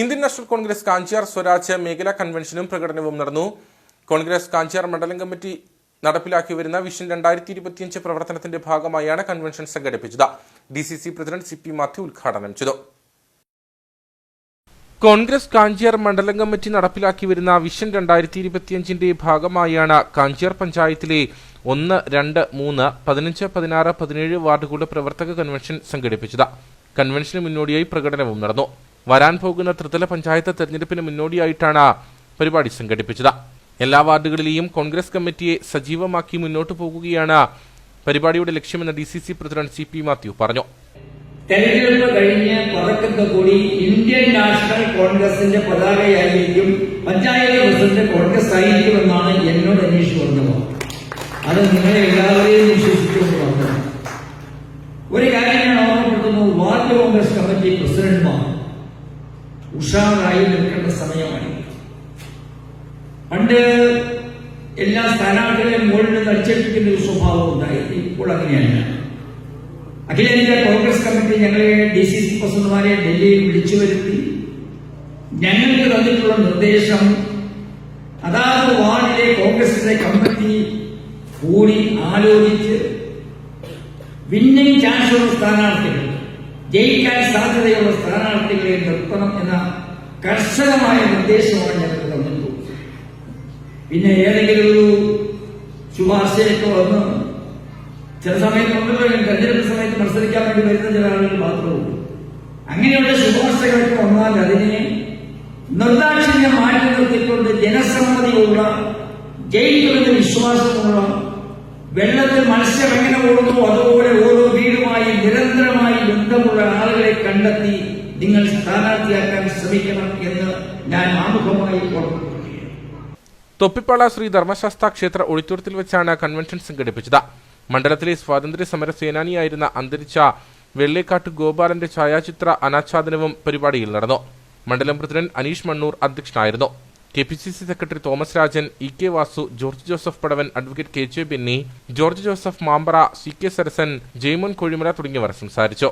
Indian National Congress Kanchiyar Swaraj മേഖലാ കൺവെൻഷനും പ്രകടനവും നടന്നു. കോൺഗ്രസ് കാഞ്ചിയാർ മണ്ഡലം കമ്മിറ്റി നടപ്പിലാക്കി വരുന്ന വിഷൻ രണ്ടായിരത്തി ഇരുപത്തിയഞ്ച് പ്രവർത്തനത്തിന്റെ ഭാഗമായാണ് കൺവെൻഷൻ സംഘടിപ്പിച്ചത്. D C C president C P Mathew ഉദ്ഘാടനം ചെയ്തു. കോൺഗ്രസ് കാഞ്ചിയാർ മണ്ഡലം കമ്മിറ്റി നടപ്പിലാക്കി വരുന്ന വിഷൻ രണ്ടായിരത്തി ഇരുപത്തിയഞ്ചിന്റെ ഭാഗമായാണ് കാഞ്ചിയാർ പഞ്ചായത്തിലെ ഒന്ന് രണ്ട് മൂന്ന് പതിനഞ്ച് പതിനാറ് പതിനേഴ് വാർഡുകളുടെ പ്രവർത്തക കൺവെൻഷൻ സംഘടിപ്പിച്ചത്. കൺവെൻഷന് മുന്നോടിയായി പ്രകടനവും നടന്നു. വരാൻ പോകുന്ന ത്രിതല പഞ്ചായത്ത് തെരഞ്ഞെടുപ്പിന് മുന്നോടിയായിട്ടാണ് പരിപാടി സംഘടിപ്പിച്ചത്. എല്ലാ വാർഡുകളിലെയും കോൺഗ്രസ് കമ്മിറ്റിയെ സജീവമാക്കി മുന്നോട്ടു പോകുകയാണ് പരിപാടിയുടെ ലക്ഷ്യമെന്ന് D C C president C P Mathew പറഞ്ഞു. തെരഞ്ഞെടുപ്പ് കഴിഞ്ഞ് പറക്കുന്ന കൂടി ഇന്ത്യൻ നാഷണൽ കോൺഗ്രസിന്റെ പതാകയായിരിക്കും പഞ്ചായത്ത് പ്രസിഡന്റ് കോൺഗ്രസ് ആയിരിക്കുമെന്നാണ് എന്നോട് അന്വേഷിച്ചു വന്നത് അത് നിങ്ങളെ എല്ലാവരെയും വിശ്വസിച്ചുകൊണ്ട് വന്നത്. ഒരു കാര്യം ഞാൻ ഓർമ്മപ്പെടുത്തുന്നു വാർഡ് കോൺഗ്രസ് കമ്മിറ്റി പ്രസിഡന്റ്മാർ. ഉഷാറായി നിൽക്കേണ്ട സമയമായി. പണ്ട് എല്ലാ സ്ഥാനാർത്ഥികളെയും മുകളിൽ നിന്ന് അടിച്ചേൽപ്പിക്കുന്ന ഒരു സ്വഭാവം ഉണ്ടായി. ഇപ്പോൾ അങ്ങനെയല്ല. അഖിലേന്ത്യാ കോൺഗ്രസ് കമ്മിറ്റി ഞങ്ങളെ ഡി സി സി പ്രസിഡന്റുമാരെ ഡൽഹിയിൽ വിളിച്ചു വരുത്തി. ഞങ്ങൾക്ക് തന്നിട്ടുള്ള നിർദ്ദേശം അതാത് വാർഡിലെ കോൺഗ്രസിന്റെ കമ്മിറ്റി കൂടി ആലോചിച്ച് വിന്നിംഗ് ചാൻസലർ സ്ഥാനാർത്ഥികൾ ജയിക്കാൻ സാധ്യതയുള്ള സ്ഥാനാർത്ഥികളെ നിർത്തണം എന്ന കർശനമായ നിർദ്ദേശമാണ് ഞങ്ങൾക്ക് തന്നിട്ടുള്ളത്. പിന്നെ ഏതെങ്കിലും ഒരു ശുപാർശയൊക്കെ വന്ന് ചില സമയത്ത് ഉണ്ടല്ലോ തെരഞ്ഞെടുപ്പ് സമയത്ത് മത്സരിക്കാൻ വേണ്ടി വരുന്ന ചില ആളുകൾ മാത്രമേ അങ്ങനെയുള്ള ശുപാർശകളൊക്കെ വന്നാൽ അതിനെ നിർദാക്ഷിണ്യം മാറ്റി നിർത്തിക്കൊണ്ട് ജനസമ്മതിയുള്ള ജയിക്കുമെന്ന് വിശ്വാസമുള്ള വെള്ളത്തിൽ മത്സ്യം എങ്ങനെ ഓടുന്നു അതുപോലെ ഓരോ വീടുമായി കണ്ടെത്തി നിങ്ങൾ സ്ഥാനാർത്ഥിയാക്കാൻ ശ്രമിക്കണം എന്ന് ഞാൻ ആമുഖമായി തൊപ്പിപ്പാള ശ്രീ ധർമ്മശാസ്ത്ര ക്ഷേത്ര ഒളിത്തൂർത്തിൽ വെച്ചാണ് കൺവെൻഷൻ സംഘടിപ്പിച്ചത്. മണ്ഡലത്തിലെ സ്വാതന്ത്ര്യ സമര സേനാനിയായിരുന്ന അന്തരിച്ച വെള്ളേക്കാട്ട് ഗോപാലന്റെ ഛായാചിത്ര അനാച്ഛാദനവും പരിപാടിയിൽ നടന്നു. മണ്ഡലം പ്രസിഡന്റ് അനീഷ് മണ്ണൂർ അധ്യക്ഷനായിരുന്നു. K P C C secretary Thomas Rajan E K Vasu George Joseph Padavan advocate K J Benny George Joseph Mampara C K Sarasan Jaimon Kozhimala തുടങ്ങിയവർ സംസാരിച്ചു.